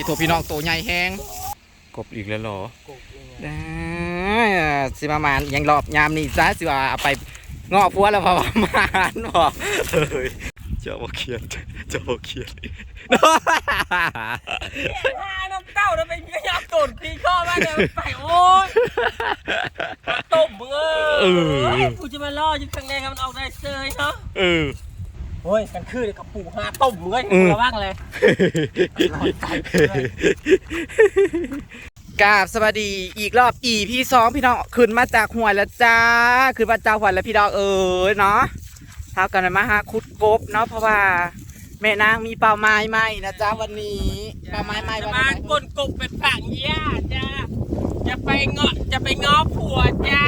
ที่โทพี่น้องโตใหญ่แห้งกบอีกแล้วเหรอได้สิมามานยังรอบยามนี้ซะสิว่าเอาไปงอพัวแล้วพอประมาณบอกเฮ้ยเจ้าบ่เครียดเจ้าบ่เครียดหาน้ำเต้าแล้วไปก็ยับโดนตีข้อมาเนี่ยไปโอ้ยตบมึงเออกูจะมาล่ออยู่ข้างในครับมันออกได้เซยเนาะเออ โอ้ยกันคือเด็กกับปู่หาตบมึงเอ้ยระวังเลยกราบสวัสดีอีกรอบอีพี่สองพี่น้องขึ้นมาจากหวยแล้วจ้าขึ้นมาจากหวยแล้วพี่น้องเออเนาะเท่ากันมาหาคุดกบเนาะเพราะว่าแม่นางมีเป่าไม้ใหม่นะจ้าวันนี้เป่าไม้ใหม่จะวันมานี้กลกบเป็นฝั่งย่าจ้าจะ ไปเงาะจะไปง้อผัวจ้า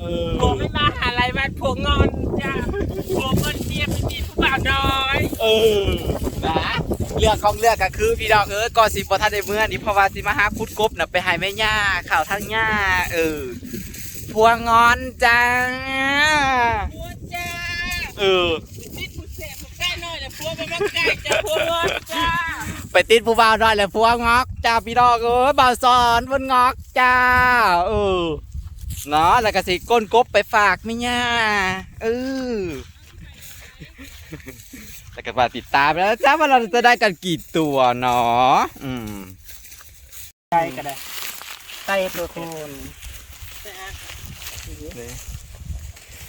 เออผัวไม่มาหาอะไรมาผัวงอนจ้าผัวเงินเทียบไม่มีผู้บ่าวน้อยเออนะเรื่องของเรื่องก็คือพี่น้องเออก่อนสิบ่ทันได้เมื่อนี่เพราะว่าสิมาหาคุดกบน่ะไปให้แม่ย่าข่าวทางย่าเออพวงงอนจ้าผัวจ้าเออติดผู้เสพผู้ใกล้หน่อยแต่ผัวมันมาใกล้จะผัวงอนจ้า ไปติดผู้บ่าวหน่อยแหละผัวงอกจ้าพี่น้องเอ้ยบ่าวสอนบนงอกจ้าเออเนาะแล้วก็สิก้นกบไปฝากไม่ย่าเออแล้วก็มาติดตามแล้วจ้าว่าเราจะได้กันกี่ตัวเนาะอืมใช่ก็ได้ใช่ตัวคน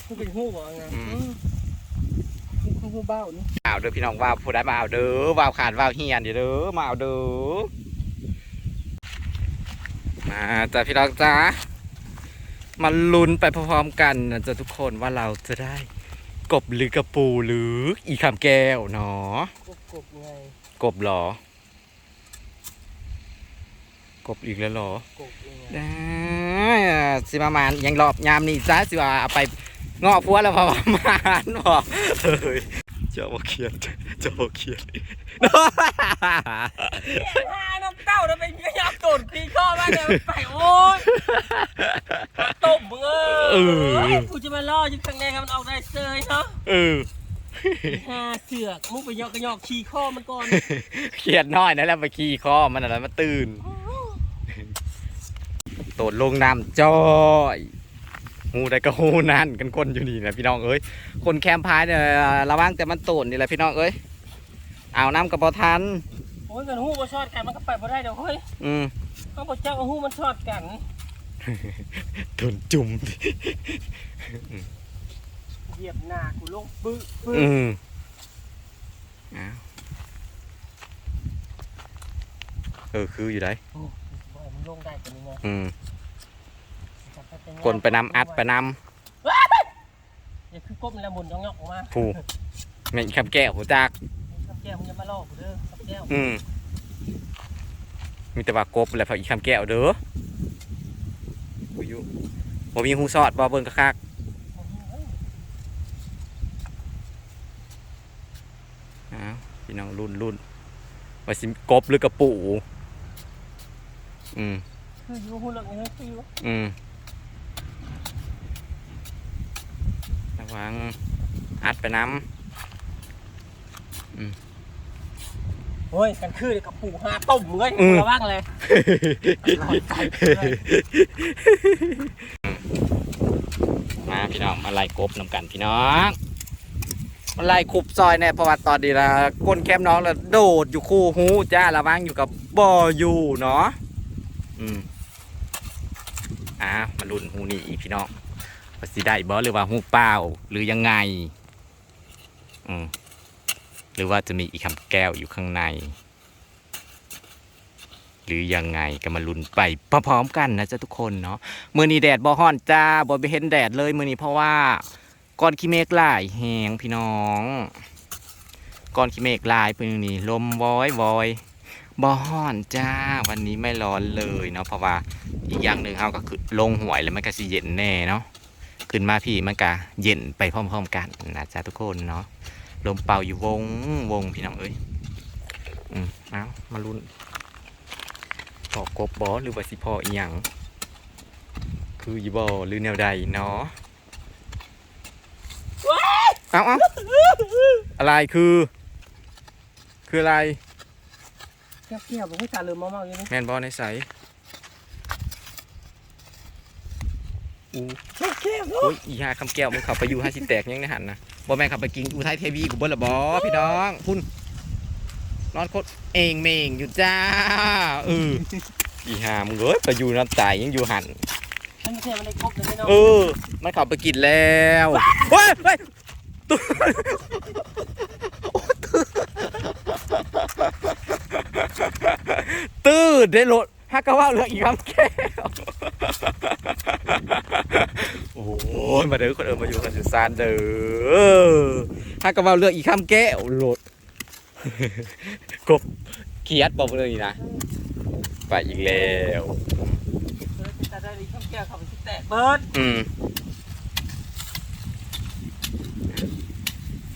ผู้เป็นหู้บอกไง ผู้ผู้เบ้านี่เอาเด้อพี่น้องว่าวผู้ได้มาเอาเด้อว่าวขาดว่าวเฮียนเดี๋ยวเด้อมาเอาเด้อมาจ้าพี่น้องจ้ามาลุ้นไปพร้อมๆกันนะจ้ะทุกคนว่าเราจะได้กบหรือกระปูหรืออีคำแก้วเนาะกบกบไงกบเหรอ กบอีกแล้วเหรอกบไงได้สิมามานยังรอบยามนี้ซะสิว่าเอาไปงอพัวแล้วพอประมาณบอกเฮ้ย เจ้าบ่เครียดเจ้าบ่เครียดหาน้ำเต้าแล้วไปก็ยับโดนตีข้อมาเนี่ยไปโอ้ยตบมึงเออกูจะมาล่ออยู่ข้างในครับมันออกได้เซยเนาะเออหาเสือกมุกไปยอกกระยอกขี่ข้อมันก่อนเครียดน้อยนั่นแหละไปขี่คอมันอะไรมาตื่นโตดลงน้ำจ้อย หูได้ก็หูนั่นกันคนอยู่นี่นะพี่น้องเอ้ยคนแคมป์พายเนี่ยระวังแต่มันโตนนี่แหละพี่น้องเอ้ยเอาน้ำกับบอทันโอ้ยกันหู้มาชอดกันมันก็ไปบ่ได้เดี๋ยวเฮ้ยอืมเขาบอกเจ้ากับหู้มันชอดกันโดนจุ่มเหยียบหน้ากูลงปึ๊กปึ๊กอืมเอาเออคืออยู่ไหนโอ้ยบ่ให้มันลงได้ตัวนี้ไงอืม จับไปเป็นกลไปนำอัดไปนอย่าคือกบมันละมุนยองๆออกมาำผูแม่งคำแก้วหัวจักครับแก้วมึงจะมาล่อกูเด้อครับแก้วอืมมีแต่ว่ากบแหละพออีกคำแก้วเด้อกูอยู่ผมมีหูสอดบอเบิ่งคักๆอ้าวพี่น้องรุ่นรุ่นว่าสิกบหรือกระปูอืมคืออยู่หูหลังนี่คืออยู่อืม ระวังอัดไปน้โอ้ยกันคือเด็กกับปู่หาต้มมึงเอ้ยระวังเลยำมาพี่น้องมาไล่กบนำกันพี่น้องมาไล่คุบซอยเนี่ยเพราะว่าตอนนี้ละก้นแคมน้องละโดดอยู่คู่หูจ้าระวังอยู่กับบ่ออยู่เนาะอืมอ่ามาลุ้นหูนี่อีกพี่น้อง ว่าสิได้บ่หรือว่าหูเปล่าหรือยังไงอืมหรือว่าจะมีอีกคำแก้วอยู่ข้างใน หรือยังไงก็มาลุ้นไปพร้อมๆกันนะจ๊ะทุกคนเนาะมือนี้แดดบ่ฮ้อนจ้าบ่ไปเห็นแดดเลยมือนี้เพราะว่าก้อนขี้เมฆหลายแหงพี่น้องก้อนขี้เมฆลายเป็นนี้ลมวอยวอยบ่ฮ้อนจ้าวันนี้ไม่ร้อนเลยเนาะเพราะว่าอีกอย่างหนึ่งเฮาก็คือลงหวยแล้วมันก็สิเย็นแน่เนาะ ขึ้นมาพี่มันก็เย็นไปพร้อมๆกันนะจ๊ะทุกคนเนาะลมเป่าอยู่วงวงพี่น้องเอ้ยอืมเอามาลุ้นพอกบบอหรือว่าสิพออีหยังคืออีบอหรือแนวใดเนาะเอาเอาอะไรคือ คืออะไรก้วเกี้ยวบอกให้ตาเริ่มเมาๆอยู่นี่แม่นบอในใส อู้แก้วโอ้ยอีห้าคำแก้วมึงขับไปอยู่ห้าสิแตกยังในหันนะบอแม่นขับไปกินอูไทยเทวีกูเบิ้ลละบอพี่น้องพุ่นนอนโคตรเองเมงอยู่จ้าเอออีห้ามึงเอ้ยไปอยู่น้ำตายยังอยู่หันมันไม่ใช่มันได้ครบเลยพี่น้องเออ มันขับไปกินแล้วเฮ้ยเฮ้ยตุ๊ตื้อได้รถฮักกะว่าเรื่องอีกคำแก้ว โอ้ ยมาเด้อคนเอิญมาอยู่กันอยู่ซานเด้อฮักกะว่าเรื่องอีกคำแก้วรถกบเขียดบอกเลยนี่นะไปอีกแล้วตาได้ดีข้าวแก้วเขาไปที่แตกเบิร์ดอืม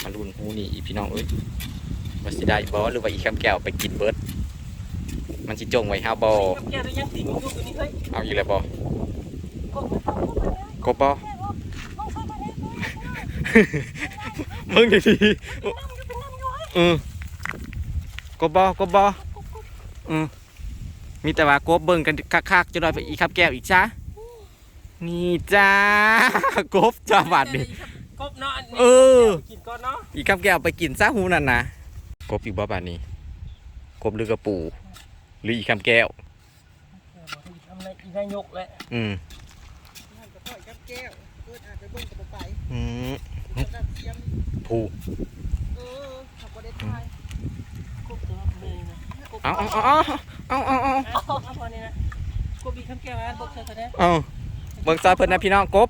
มาลุนหูนี่อีพี่น้องเอ้ยว่าสิได้บอหรือว่าอีคำแก้วไปกินเบิร์ดมันสิจงไว้ห้าบอข้าวแก้วได้ยังติ่งอยู่ตัวนี้เฮ้ยเอาอีกแล้วบอก็ไม่ต้องพูดไปแล้วกบบอ มึงดีดีๆอืมกบบอกบออืมมีแต่ว่ากบเบิ่งกันคักๆจะได้ไปอีคำแก้วอีกจ้านี่จ้ากบจ้าบาดนี่กบเนาะอันนี้เออกินก่อนเนาะอีกคำแก้วไปกินซะหูนั่นนะกบอีกบ่บาดนี้กบหรือกระปูหรืออีกคำแก้วทำอะไรอีนายกแหละอืมหันกระเพาะกับแก้วเปิดอาจจะเบิ่งกับไปอืม เดี๋ยวแบบเทียมผูเออเขาก็ได้ทายกบตัวนี้นะกบเอาเอาเอาเอาเอาเอาเอาเอาเอาพอนี่นะกบอีกข้าวแก้วนะบอกเธอคนนี้เอาเบิ่งซอยเพิ่นนะพี่น้องกบ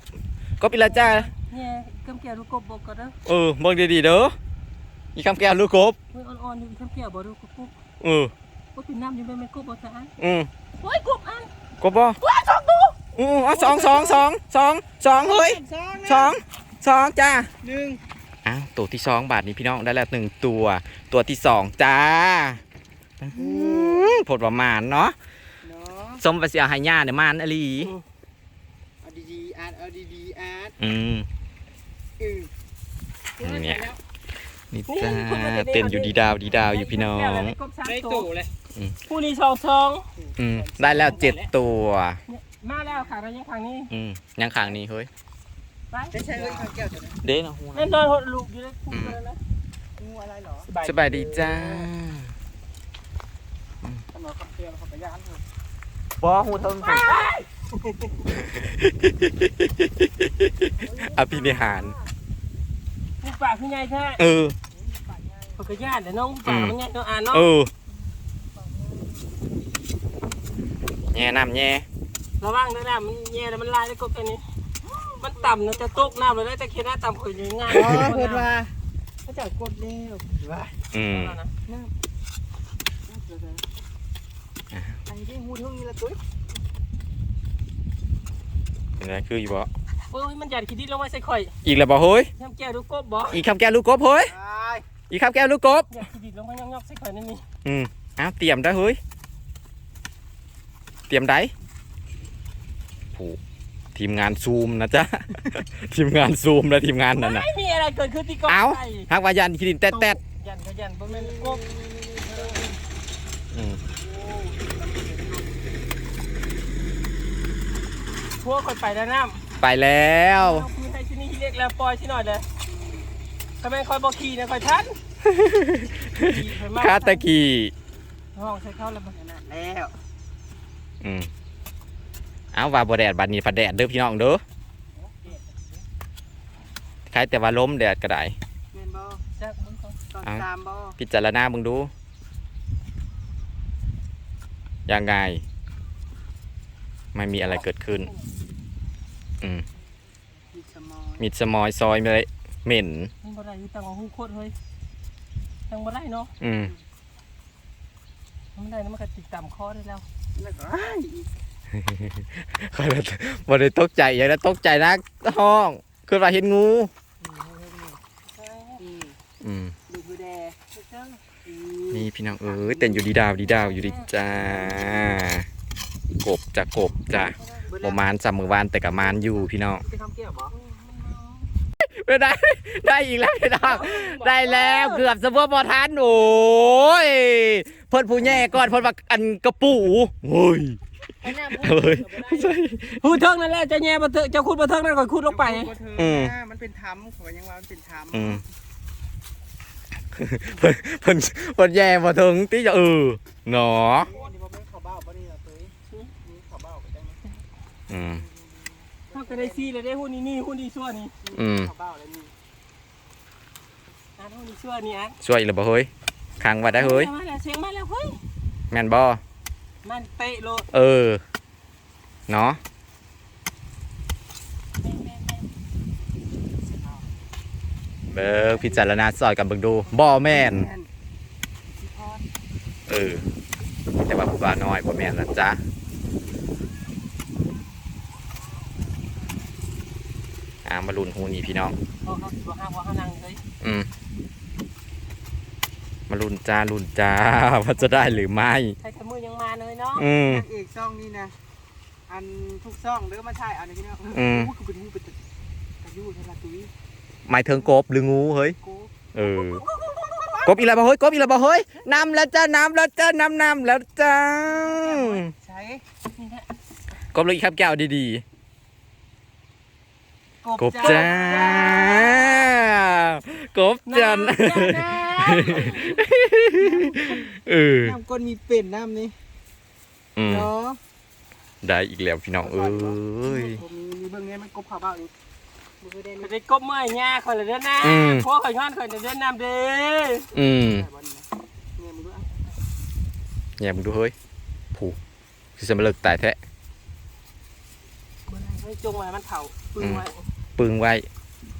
กบอีละจ้าเนี่ยข้าวแก้วดูกบบอกก่อนนะเออเบิ่งดีๆเด้ออีกคำแก้วหรือกบเฮ้ยอ่อนๆอยู่ข้าวแก้วบอกดูกบกบเออกบเป็นน้ำอยู่ไม่เป็นกบบอกสะอาดอืมเฮ้ยกบอันกบบ่ว้าสองตัวอือเอาสองสองสองสองสองเฮ้ยสอง สองสองจ้าหนึ่งอ้าวตัวที่สองบาทนี้พี่น้องได้แล้วหนึ่งตัว ตัวที่สองจ้าอืมผลประมาณเนาะเนาะสมภาษีหายาเนี่ยมันอลีเอาดีๆอาร์ตเอาดีๆอาร์ตอืมเออเนี่ยนี่จ้าเต้นอยู่ดีดาวดีดาวอยู่พี่น้องกบสามได้ตัตู่วเลยผู้นี้สองสองอืมได้แล้วเจ็ดตัวเนี่ยมาแล้วค่ะเรายังทางนี้ อืมยังขางนี้เฮ้ย ไปได้ใช้เอ้ยข้าวแก้วตัวนั้นเด้เนาะแม่นอนหดลูกอยู่ในคุกเลยนะงูอะไรเหรอสบายดีจ้าขนมข้าวแก้วข้าวกระยานเถอะบอหูเทิงอภินิหารลูกป่าคือไงแท้เออปกญาติแต่น้องป่ามันไงน้องอ่านเนาะเออแง่น้ำแง่ระวังด้วยนะมันแย่แล้วมันลายได้กบตัวนี้ มันต่ำนะจะตกน้ำเลยได้แต่เคียนหน้าต่ำข่อยอยู่ง่ายอ๋อเพิ่นว่าเขาจะกดเร็วว่าอืมไอ้ที่หูเท่านี้ละตุ้ยเป็นไรคืออยู่บ่โอ้ยมันหยัดขี้ดินลงไว้ใส่ข่อย อีกแล้วบ่เฮ้ยแค่แก้วดูกบบ่อีกคำแก้วลูกกบเฮ้ยตายอีกคำแก้วลูกกบหยัดขี้ดินลงไว้ยอกๆใส่ข่อยนั่นนี่อืมอ้าวเตรียมได้เฮ้ยเตรียมได้ผู ทีมงานซูมนะจ๊ะ ทีมงานซูมนะทีมงานนั่นน่ะไม่มีอะไรเกิดขึ้นที่กบเอาไก่ฮักวายันคิดินแต๊ดแต๊ดยันก็ยันบ่แม่นกบอืมพวกข่อยไปแล้วน้ำไปแล้วเอาคืนให้ที่นี่ที่เรียกแล้วปล่อยที่หน่อยเลยทำไมคอยบอกขี่นะคอยทันขี่ข่อยมคาตะกี้ห้องใส่เข้าแล้วบ่นั่นน่ะแล้วอืม เอาว่าบ่แดดบัดนี้ผัดแดดเด้อพี่น้องเด้อใครแต่ว่าล้มแดดก็ได้แม่นบ่จักมึงก่อนตอนเอาตามบ่พิจารณามึงดูยังไงไม่มีอะไรเกิดขึ้น อืมมีสมอมิดสมอยซอยเลยเหม็นนี่บ่ได้อยู่ตังหูโคตรเฮ้ยตังบ่ได้เนาะ อืมมันได้นะมันก็ติดต่ำคอได้แล้วแล้วก็อ้ายอีก คอยบ่ได้ตกใจอย่างนั้นตกใจนะห้องคือว่าเห็นงูอืมอืมดูดูแดอืมนี่พี่น้องเอ้ยเต้นอยู่ดีดาวดีดาวอยู่ดีจ้ากบจะกบจะเบิดปแล้วระมาณสามมือวานแต่กับมานอยู่พี่น้องจะทำแก้วบ่ไม่ได้ ได้อีกแล้วพี่น้องได้แล้วเกือบสมบูรณ์บอทันโอ้ยเพิ่นผู้แย่ก่อนเพิ่นว่าอันกระปูโอ้ย เอาหน้าพูดเฮ้ยก็บ่ได้พูดเทิงนั่นแหละจะแย่บ่เถอะจะคุดบ่เทิงนั่นก่อนคุดลงไปบ่เทิงอืมนะมันเป็นถ้ำเขายังว่ามันเป็นถ้ำอืมเพิ่นเพิ่นเพิ่นแย่บ่ถึงที่จะเออหนออันนี้บ่เป็นข้าวเบ้าบ่นี่ล่ะเต้ยนี่ข้าวเบ้าก็ได้ไหมอืมเขาก็ได้ซีเลยได้หุ้นนี่นี่หุ้นนี่ชั่วนี่อืมข้าวเบ้าแล้วนี่อ่านหุ้นนี่ชั่วนี่อะช่วยอีกแล้วบ่เฮ้ยขังไว้ได้เฮ้ยมาแล้วเสียงมาแล้วเฮ้ยแม่นบ่ มันเตะโลดเออ เนาะเบิ่งพิจารณาซอยกันเบิ่งดูบ่แม่นแม่นสิพรเออ แต่ว่าผู้บ่าวน้อยบ่แม่นนะจ๊ะอ่ามาลุ้นหูนี่พี่น้องเขาเขาสิบ่ห้ามว่าเขานั่งเลยอืม มาลุ้นจ้าลุ้นจ้าว่าจะได้หรือไม่ ใช้ขมือยังมาเลยเนาะอืม นางเอกซ่องนี่นะอันทุกซ่องเด้อมาถ่ายเอาในพี่น้องอืม โยคือเป็นหูเป็นตะกระยูเทลาตุ้ยหมายถึงกบหรืองูเฮ้ยโกเออกบอีกแล้วบ่เฮ้ยกบอีกแล้วบ่เฮ้ยนำแล้วจ้านำแล้วจ้านำนำแล้วจ้าใช้นี่แหละกบเลยครับแก้วดีกๆกบจ้า กบจัน น้ำจ้าน้ เออน้ำก้นมีเป็นน้ำนี่อืมเนาะได้อีกแล้วพี่น้องเอ้ยผมมีเบิ่งไงมันกบข้าวเบ้านี่บ่เคยได้ำนี่จะได้กบเมื่อยง่าคอยเลยเด้อนะอืมพวกข่อยย้อนข่อยเดินน้ำเด้ออืมได้บ่นี่นะเนี่ยมึงดูอะแย่มึงดูเฮ้ยผูคือจะมาเลิกตายแท้ไม่จงไว้มันเผาปึงไว้ปึงไว้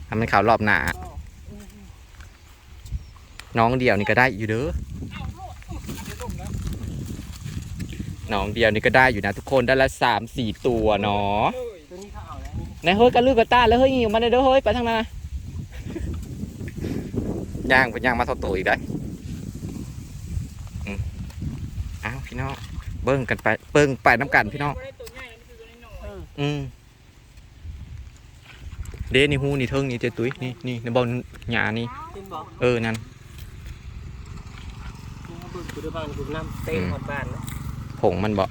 ทำให้ข่าวรอบหนา น้องเดียวนี่ก็ได้อยู่เด้อน้องเดียวนี่ก็ได้อยู่นะทุกคนได้ละสามสี่ตัวเนาะตัวนี้เขาเอาแล้วนี่ในเฮ้ยกันลือกระตาแล้วเฮ้ยหิวมาเลยเด้อเฮ้ยไปทางหนั้นย่างเป็นย่างมาเท่าตัวอีกได้อืมอ้าวพี่น้องเบิ้งกันไปเบิ้งไปน้ำกันพี่น้องเอออืมเด้นี่หูนี่เทิงนี่เจตุ้ยนี่นี่ในบอลหยานี่เป็นบอกเออนั่น นี่เขาเบิ่งกูได้บ้างกูน้ำเต็มหมดบ้านแล้วผงมันบอก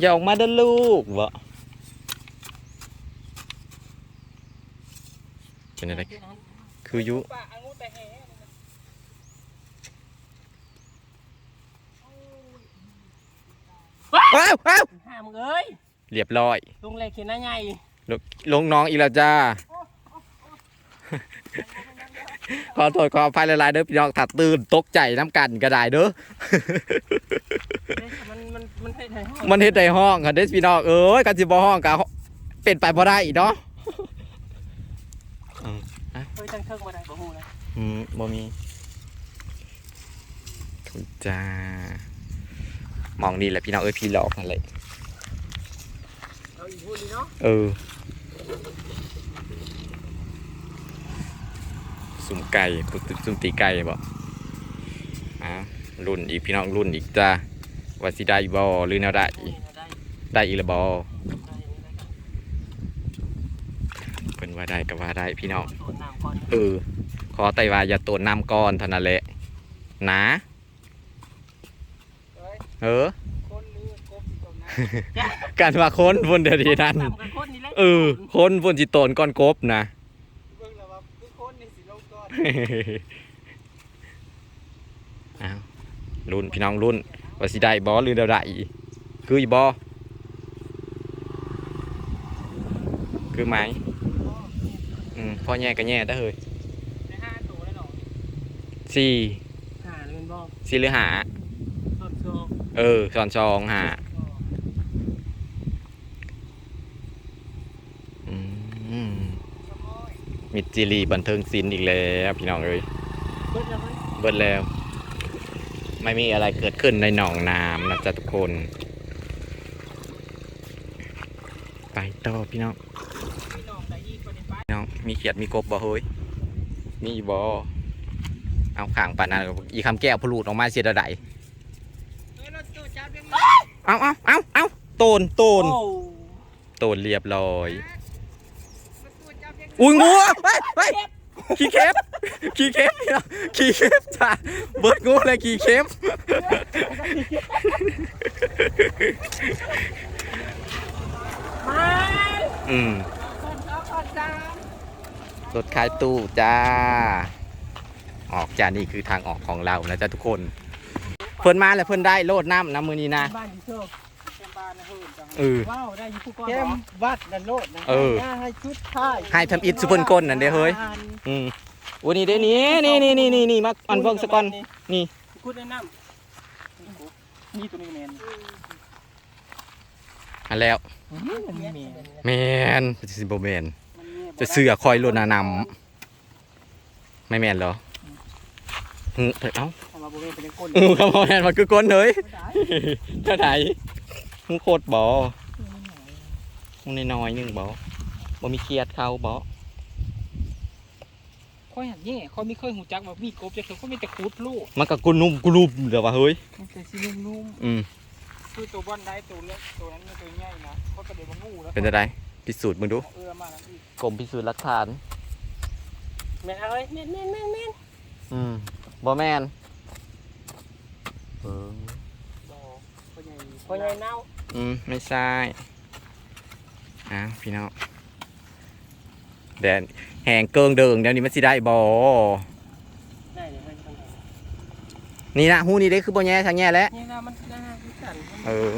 อย่าออกมาเด้อลูกบ่เป็นอะไรคือยุป่าอังุแต่แห่ว้าวว้าวห้ามเอ้ยเรียบร้อยลุงเล็กเขียนหน้าใหญ่ลงน้องอีแล้วจ้า ขอโทษขออภัยหลายๆเด้อพี่น้องถัดตื่นตกใจน้ำกันก็ได้เด้อ มันมันมันให้ไทยห้องมันเฮ็ดในห้องค่ะเด้อพี่น้องเอ้ยกันสิบ่ห้องก็เป็นไปบ่ได้อีกเนาะเฮ้ยจังเทิงมาได้บ่ฮู้นะอืมบ่มีทุนจ้ามองนี่แหละพี่น้องเอ้ยพี่หลอกนั่นแหละเอาอีกพูดดีเนาะเออ สุ่มไก่สุ่มตีไก่บ่อะรุ่นอีกพี่น้องรุ่นอีกจ้าว่าสิได้บ่หรือแนวได้ได้ได้ได้อีกแล้วบ่ได้เพิ่นว่าได้ก็ว่าได้พี่น้องโดดน้ำก่อนเออขอแต่ว่าอย่าโตนน้ำก้อนเท่านั้นแหละนะเอ้ยเออคนหรือกบตรงนั้นการว่าคนบนเดียวดีนั่นน้ำกับคนนี่แหละเออคนบนจิตโตนก้อนกบนะ เบิ่งแล้วว่าคือคนนี่สิลงก่ อนอ้าวรุ่นพี่น้องรุ่นว่าสิได้บอหรือเดาได้อีคืออีบอคือไหมอืมพ่อแย่ก็แย่ได้อเฮ้ยได้ห้าตัวแล้วเนาะสี่หาเลยเป็นบ่สี่หรือหาต้นโซเออสอนชองหาอืม มิดจิรีบันเทิงศิลป์อีกแล้วพี่น้องเอ้ยเบิดแล้วมันเบิดแล้ว ไม่มีอะไรเกิดขึ้นในหนองน้ำนะจ๊ะทุกคน ไปต่อพี่น้องพี่น้องได้อีกบ่ได้ไปพี่น้องมีเขียดมีกบบ่เฮ้ยมีบ่เอาข่างปานนั้นอีคำแก้วพลูดออกมาเสียดายเฮ้ยรถตู้จับยังไงเอาเอาเอาเอาโตนโตนโอ้โตนเรียบร้อยมันตัวจับยัง อุ้ยงูเฮ้ยเฮ้ยขี้เข็บขี้เข็บเนี่ยขี้เข็บจ้ะเบิร์ดงูเลยขี้เข็บมอืมคนเขาขอจ้ารถขายตู้จ้า ออกจ้านี่คือทางออกของเรานะจ๊ะทุกคน เพิ่นมาแล้วเพิ่นได้โลดน้ำนะมือนี้นะบ้านที่ เชื่อแคมบ้านนะเฮ้ยจังเออ ว้าวได้อยี่ผู้ก่อนแคเหรมอวัดนันโลดนะเออหน้าให้ชุดท้ายให้ทำอิฐสุพรรณก้นนั่นเด้เฮ้ย อืมวันนี้เด้นี่นี่นี่นี่นี่นี่มาอันเบิ่งสะก่อนนี่พูดแนะนำนี่ตัวนี้แมนอันแล้วมันมีแมนแมนสิบ่แมนมันเนี่ยจะเสือคอยโลดนานำไม่แมนเหรอหือเอ้าทำมาบริเวณเป็นก้นอือคำว่าแมนมันคือก้นเลยไม่ได้เท่าไหร่ มึงโคตรบ่มึงน้อยๆหนึงบ่บ่มีเครียดเขาบ่ค่อยหันนี่เขาไม่เคยหูจักว่ามีกบจะเขาก็มีแต่คูดลูกมันก็กุนุ่มกุลุมเดี๋ยวว่าเฮ้ยมันแต่สีนุ่มอืมๆคือตัวบอลได้ตัวเล็กตัวนั้นตัวใหญ่นะเขาก็เดี๋ยวมางูแล้วเป็นจะได้พิสูจน์มึงดูเออมาแล้วพี่กรมพิสูจน์หลักฐาน แม่นเอ้ยแม่นแม่นแม่นแม่นอืมบ่แม่นเออคนใหญ่พ่อใหญ่เน่า อืม ไม่ใช่อะพี่น้องแดนแหงเกิงเดิงเดี๋ยวนี้มันสิได้บ่ได้เลยให้คนทนี่นะหู้นี่เด้คือบ่แย่ทางแย่แล้วำนี่นะมันนะฮะคือกันเออ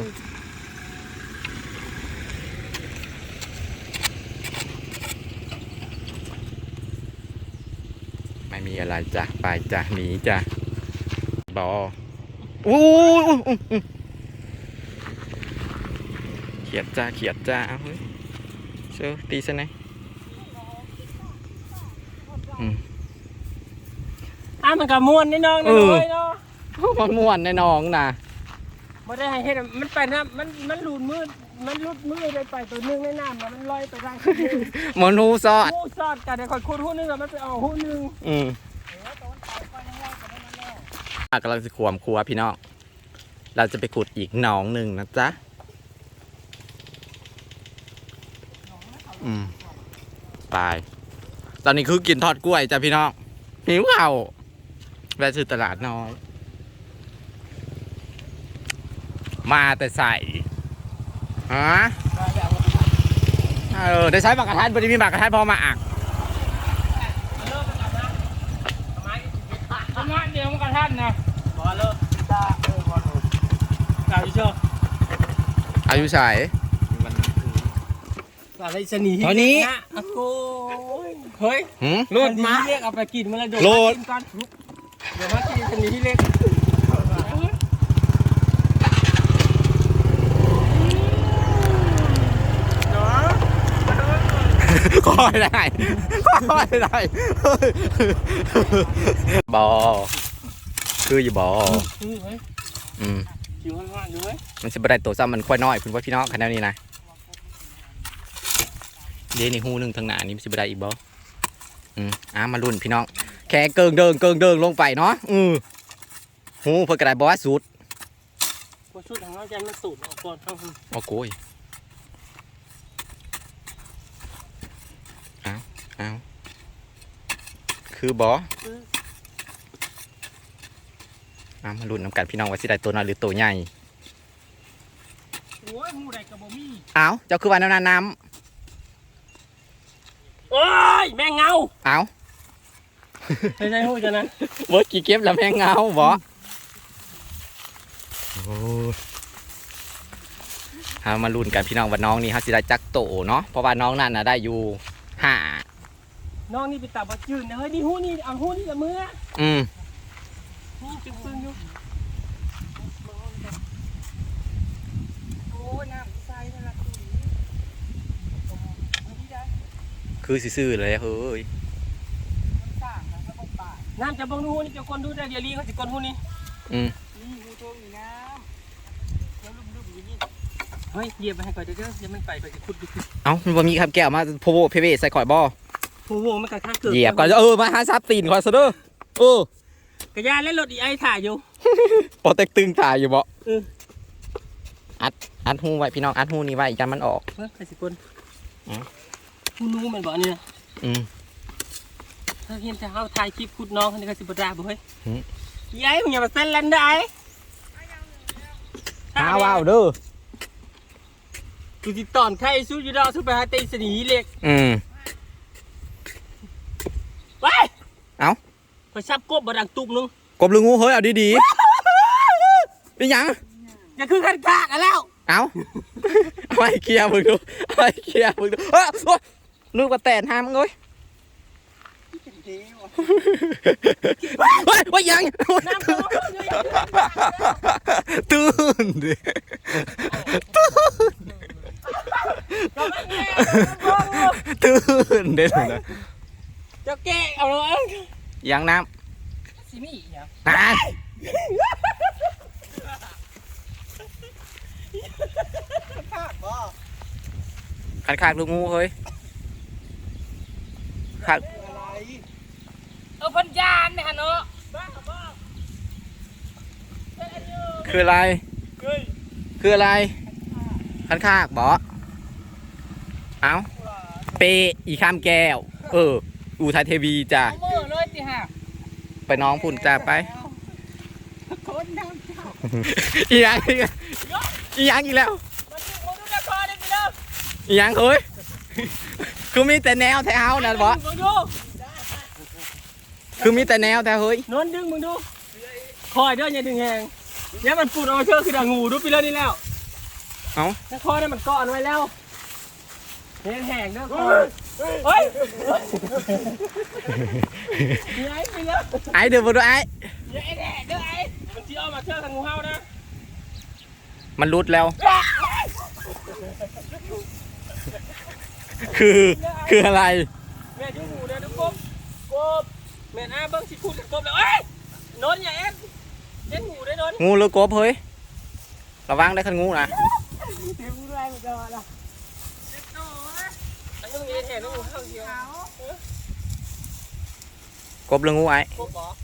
ไม่มีอะไรจ้ะไปจ้ะหนีจ้ะบออู้อู้อู้อู้เขียดจ้าเขียดจ้าเอาเฮ้ยเชื่อตีซะไหนอะมันก็ม่วนนี่น้องนะเลยเนาะมันม่วนในน้องนะไม่ได้ให้เห็นมันไปนะมันมันหลุดมืดมันหลุดมือได้ไปตัวหนึงในน้ำนะมันลอยไปร่างคนนึงมันหูซอดหูซอดกันเดี๋ยวคอยคูดหูนึงอะมันไปเอาหูนึงอืมอะกำลังจะขวมครัวพี่น้อง เราจะไปขุดอีกหนองหนึ่งนะจ๊ะ อืมไปตอนนี้คือกินทอดกล้วยจ้ะพี่น้องหิวเข่าวแวะซื้อตลาดน้อย มาแต่ใส่ฮะเออได้ใช้หมากกระทันพอดีมีหมากกระทันพอมาอักทำงานเดียวกับท่านนะบอลเลยตาเออบอลเลยกล่าวที่ชอบอายุใส่ กล่าวที่ชนีตอนนี้ะโอ้โหเฮ้ยหืม โลดมาเรียกเอาไปกินมาแล้วเดี๋ยวโลด มากินก่อนเดี๋ยวมากินชนีที่เล็กคอยได้คอยได้บอคืออยู่บอคือเฮ้ยอืมอยู่ข้างล่างอยู่เว้ยมันสิบได้ตัวซ้ำมันค่อยน้อยคุณว่าพี่น้องคะแนนนี้นะ เดี๋ยวนี่หูหนึ่งทางหน้านี่มันสิบได้อีกบออืมอะมารุ่นพี่น้อง แค่เกิงเดิงเกิงเดิงลงไปเนาะอือหูเพื่อกระไดบอสสุดพอชุดของเราจะมันสูดออกก่อนครับผมโอ้โกยเอาเอาคือบออะมารุ่นน้ำกันพี่น้องว่าสิได้ตัวน้อยหรือตัวใหญ่โอ้ยหมูใดกับบ่มีเอาเจ้าคือวันนั้นน้ โอ้ยแมงเงาำเอาไม่ใช่หูจะนะเบิร์ดกี่เก็บแล้วแม่งเงาบอโอ้เอามาลุ้นกันพี่น้องว่าน้องนี่เขาสิได้จักโตเนาะเพราะว่าน้องนั่นน่ะได้อยู่ห้าน้องนี่ไปตับบัจืนนะเฮ้ยนี่หูนี่เอาหูนี่ละมืออืมนี่จึงซึ่งอยู่โอ้ยน้ำใสนั่นแหละคุณนี่ได้ คือซื่อๆเลยเฮ้ยสร้างนะแล้วก็ป่าน้ำจะบังดูหูนี่จะคนดูได้เดี๋ยวลีเขาจะกดหูนี่อืมนี่งูโตมีน้ำแล้วลุ่มๆอยู่นี่เฮ้ยเหยียบไปให้ก่อนเด้อเดี๋ยวมันไปไปจะขุดดูเอ้ามันบ่มีคำแก้วมาโพโวเพเวใส่ข่อยบ่โอ้โหมันกระทากเกิดเหยียบก่อนเออมาหาซับตีนข่อยซะเด้อเออกระยาเล่นรถอีไอถ่ายอยู่ปอเต็กตึงถ่ายอยู่บ่เอออัดอัดหูไว้พี่น้องอัดหูนี่ไว้ยันมันออกเฮ้ยใครสิคนอ๋อ ผู้นู้มันบอกอันนี้นะอืมถ้าเห็นแต่เขาถ่ายคลิปขุดน้องคนนี้ก็สิบดาบ่เฮ้ยหืมยายมึงอย่ามาเส้นลันได้หาว้าวเด้อกูติดตอนใครสู้อยูดอกสู้ไปหาเตสนีเหล็กอืมไปเอ้าไปชับกบบดังตุบนึงกบหรืองูเฮ้ยเอาดีๆเป็นหยังอย่าคือขันกากกันแล้วเอาเอาไปเคลียร์มึงดูเอาไปเคลียร์มึงดูเอ้ยโอ๊ย ลูกกระแตนห้ามมึงเอ้ยเด้วเฮ้ยว่ายังน้ำตัวเยอะตื่นดิๆเราไม่แน่น้ำตัวตื่นเด็ดเลยเจ้าแก่เอาเลยยังน้สิมีอีกอย่างำอะภาพบ่ขันขากลูกงูเฮ้ย ขากอะไรเออพันยานเนี่ยฮะเนาะบ้าบ้าคืออะไรเฮ้ยคืออะไรขันขากบอเอาเปอีข้ามแก้ว เออ อูไทยเทวีจ้ะเอามือเลยสิฮะไปน้องพุ่นจ้ะไปคนน้ำเจ้าอีหยังอีกแล้วอีหยังอีกแล้วมันดูมันดูละครได้ไปแล้วอีหยังเฮ้ย คือมีแต่แนวแท้เฮานะบอมึงดูคือมีแต่แนวแต่เฮ้ยนนดึงมึงดูคอยเด้ออย่าดึงแหงเนี่ยมันปูดออกมาเชื่อคือดังงูดูไปเลยนี่แล้วเอ้าถ้าคอยเนี่ยมันเกาะไว้แล้วแหงแหงเด้อคอยเฮ้ยมีไอ้ไปแล้วไอเดี๋ยวมาดูไออย่าไอ้แดดเด้อไอ้มันที่เอามาเชื่อทางงูเห่านะมันรุดแล้ว คือคืออะไรแม่ดูงูเด้อดูกบกบแม่อ้าเบิ้งสิพูดกับกบแล้วเอ้ยนนอย่าเอ็นเอ็นงูได้นนงูหรือกบเฮ้ยระวังได้ขันงูนะเดี๋ยวงูได้กูจะมาละอันนี้มึงเอ็นแหงงูเห่าเดียวกบหรืองูไอกบบอก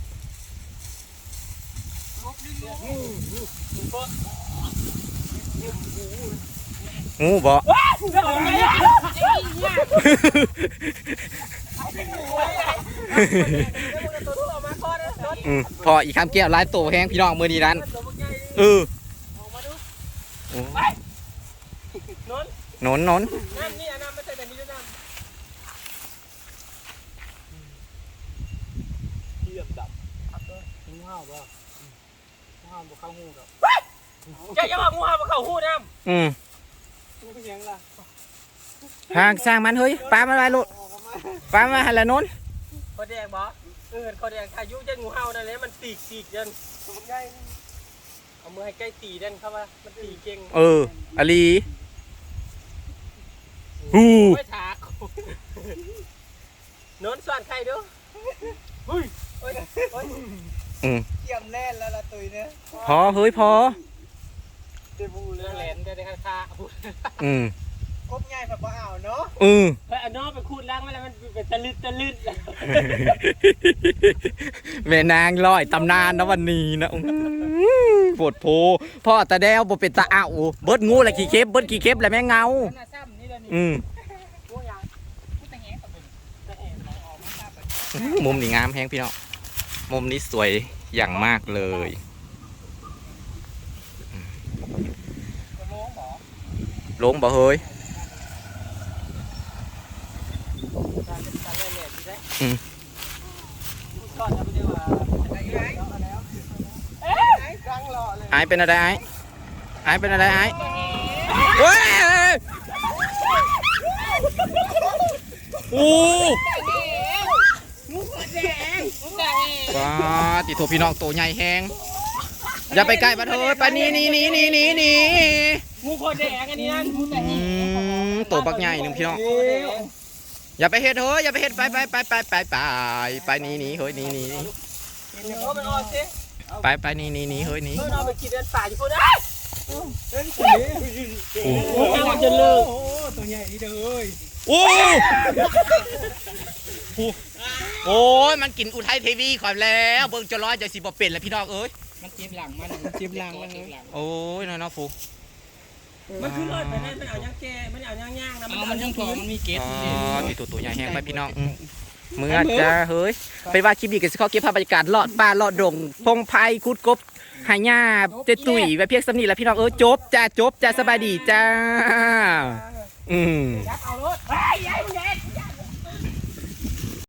กบดึงงูงูกบ งูบ่ว้าวเดี๋ยวเอาไงอะไอ้เหี้ยไอ้งูไอ้ไอ้เดี๋ยวมึงเอาตัวทุกออกมาก่อนนะนนอืมพออีกคำเกี้ยวลายโตแห้งพี่น้องมือนี้นั้นตัวพวกใหญ่เออออกมาดูโอ้ไปนนหนนหนนน้ำนี่อะน้ำไม่ใช่แบบนี้ด้วยน้ำเทียบดับงูเห่าป่ะงูเห่าบ่เข้าหูดอกจะยังว่างูเห่าบ่เข้าหูน้อืม ห่างสร้างมันเฮ้ยปลามันไปลูกปลามาหันละหนนข้อแดงบ่เออข้อแดงอายุจะงูเห่านั่นแหละมันตีกตีกยันเอามือให้ใกล้ตีดันเข้ามามันตีเก่งเอออลีฮูไม่ถากนนส่วนใครดูเฮ้ยเฮ้ยเฮ้ยเกี่ยมแน่นแล้วละตุยเนี่ยพอเฮ้ยพอ เดบูเลเรื่องแหลนได้ได้ค่าค่าอืมคบง่ายแบบว่าอ้าวเนาะอืมเฮ้ยอันน้องไปคูดล้างมาแล้วมันเป็นตะลึดตะลึดแม่นางลอยตำนานนะวันนี้นะอื้อปวดโพพ่อตาแดวบ่เป็นตาเอาวเบิดงูแหละขี้เข็บเบิดขี้เข็บแหละแม่เงาน่าซ้ำนี่เลยนี่อืมพวกยังพวกตะแหงกับเป็นตะแงขออกมาซ้ำไปมุมนี่งามแฮงพี่น้องมุมนี้สวยอย่างมากเลย กระโมงหมอ ลงบ่เฮ้ย การเป็นการเล่นเนี่ยใช่ อื มก่อนจะไม่เอ๊ะไอ้กลายไอ้เป็นอะไรไอ้ไอ้เป็นอะไรไอ้เฮ้ยโอ้งูแดงงูแดงว้าติโทพี่น้องโตใหญ่แฮงอย่าไปใกล้บัดเฮ้ยไปนี่นี่นี่นี่นี่นี่ งูโคแดงอันนี้นั่นงูแดอืงมโตบักใหญ่หนึงพี่น้องงูแดงอย่าไปเฮ็ดเฮ้ยอย่าไปเฮ็ดไปไปไปไปไปไปไปนี่นี่เฮ้ยนี่นี่เดี๋ยวมันออกสิไปไปนี่นี่นี่เฮ้ยนี่เออเราไปกินเดินป่าอยู่คนได้เล่นคนนี้โอ้งูแดงมันจะเลิกโอ้ตัวใหญ่นี่เด้อเอ้ยโอ้โอ้ยมันกินอุทัยเทวีขอยแล้วเบิ่งจะร้อยจะสิบ่เป็นแล้วพี่น้องเอ้ยมันเจ็บหลังมันมันเจ็บหลังมันโอ้ยน้อยๆฟู มันคือเลยไปได้มันเอาย่างแกมันเอาย่างย่างนะเอามันทั้งทองมันมีเกล็ดอ๋อนี่มีตัวตัวใหญ่แห้งไปพี่น้องอืมเมื่อจ้าเฮ้ยไปว่าคลิปนี้กันสิขอเก็บภาพบรรยากาศลอดป่าลอดดง พงไพคุดกบหายาเจตุยไว้เพียงสำนีแล้วพี่น้องเออจบจ้าจบจ้าสบายดีจ้า อืมยับเอารถเฮ้ยยัยมึงเด็ด